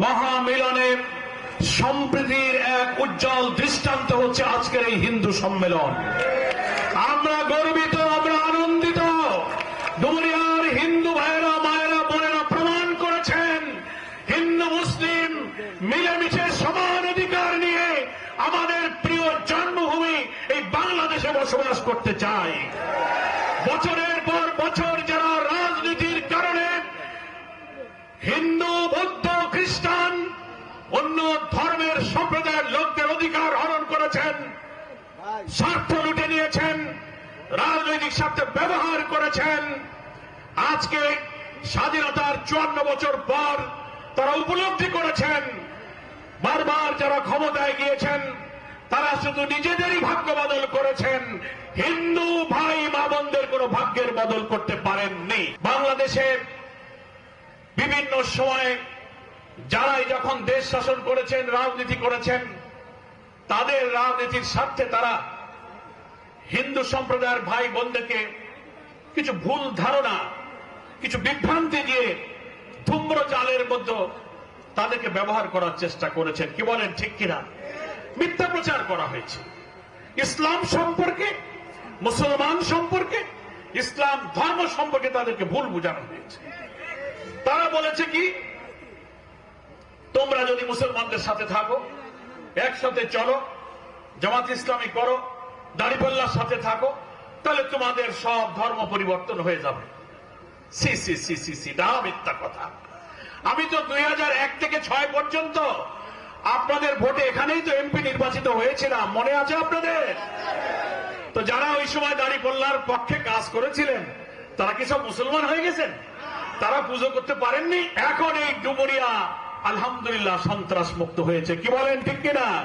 মহামিলনের সম্প্রীতির এক উজ্জ্বল দৃষ্টান্ত হচ্ছে আজকের এই হিন্দু সম্মেলন। আমরা গর্বিত, আমরা আনন্দিত। ডুমরিয়ার হিন্দু ভাইয়েরা, মায়েরা, বোনেরা প্রমাণ করেছেন, হিন্দু, মুসলিম মিলেমিশে সমান অধিকার নিয়ে আমাদের প্রিয় জন্মভূমি এই বাংলাদেশে বসবাস করতে চাই। বছরের পর বছর স্বার্থ লুটে নিয়েছেন, রাজনৈতিক স্বার্থে ব্যবহার করেছেন। আজকে স্বাধীনতার চুয়ান্ন বছর পর তারা উপলব্ধি করেছেন, বারবার যারা ক্ষমতায় গিয়েছেন, তারা শুধু নিজেদেরই ভাগ্য বদল করেছেন। হিন্দু ভাই মা বোনদের কোনো ভাগ্যের বদল করতে পারেননি। বাংলাদেশের বিভিন্ন সময়ে যারাই যখন দেশ শাসন করেছেন, রাজনীতি করেছেন তাদের রাজনীতির স্বার্থে তারা হিন্দু সম্প্রদায়ের ভাই বোনদেরকে কিছু ভুল ধারণা, কিছু বিভ্রান্তি দিয়ে ধূম্র জালের মধ্যে তাদেরকে ব্যবহার করার চেষ্টা করেছেন। কি বলেন, ঠিক কিনা? মিথ্যা প্রচার করা হয়েছে। ইসলাম সম্পর্কে, মুসলমান সম্পর্কে, ইসলাম ধর্ম সম্পর্কে তাদেরকে ভুল বোঝানো হয়েছে। তারা বলেছে কি, তোমরা যদি মুসলমানদের সাথে থাকো একসাথে চলো, জামাত ইসলামী করো, দাড়িপাল্লার সাথে থাকো, তাহলে তোমাদের সব ধর্ম পরিবর্তন হয়ে যাবে। সি সি সি সি সি, না মিথ্যা কথা। আমি তো দুই থেকে ছয় পর্যন্ত আপনাদের ভোটে এখানেই তো এমপি নির্বাচিত হয়েছিলাম। মনে আছে আপনাদের? তো যারা ওই সময় দাড়িপাল্লার পক্ষে কাজ করেছিলেন, তারা কি সব মুসলমান হয়ে গেছেন? তারা পুজো করতে পারেননি? এখন এই ডুবুরিয়া আলহামদুলিল্লাহ সন্ত্রাস মুক্ত হয়েছে। কি বলেন, ঠিক কিনা?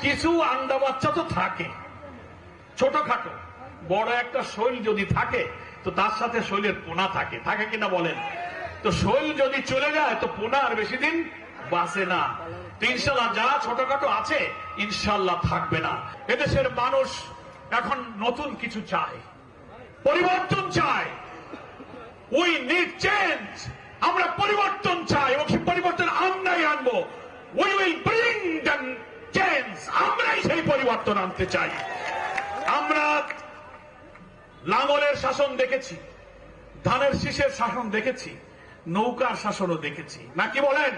কিছু আন্ডা বাচ্চা তো থাকে। ছোটখাটো। বড় একটা শৈল যদি থাকে, তো তার সাথে শৈলের পোনা থাকে। থাকে কিনা বলেন? তো শৈল যদি চলে যায়, তো পোনা আর বেশি দিন বাঁচে না। তো ইনশাল্লাহ যা ছোটখাটো আছে, ইনশাল্লাহ থাকবে না। এদেশের মানুষ এখন নতুন কিছু চায়। পরিবর্তন চায়। উই নিড চেঞ্জ আমরাই সেই পরিবর্তন আনতে চাই। আমরা লাঙ্গলের শাসন দেখেছি, ধানের শীষের শাসন দেখেছি, নৌকার শাসনও দেখেছি। নাকি বলেন?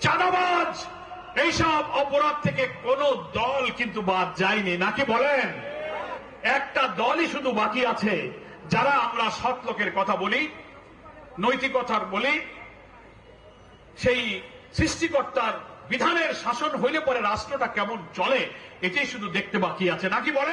চাঁদাবাজ, এইসব অপরাধ থেকে কোন দল কিন্তু বাদ যায়নি। নাকি বলেন? একটা দলই শুধু বাকি আছে, যারা আমরা সৎ লোকের কথা বলি, নৈতিকতার বলি সেই সৃষ্টিকর্তার বিধানের শাসন হইলে পরে রাষ্ট্রটা কেমন চলে, এটাই শুধু দেখতে বাকি আছে। নাকি বলেন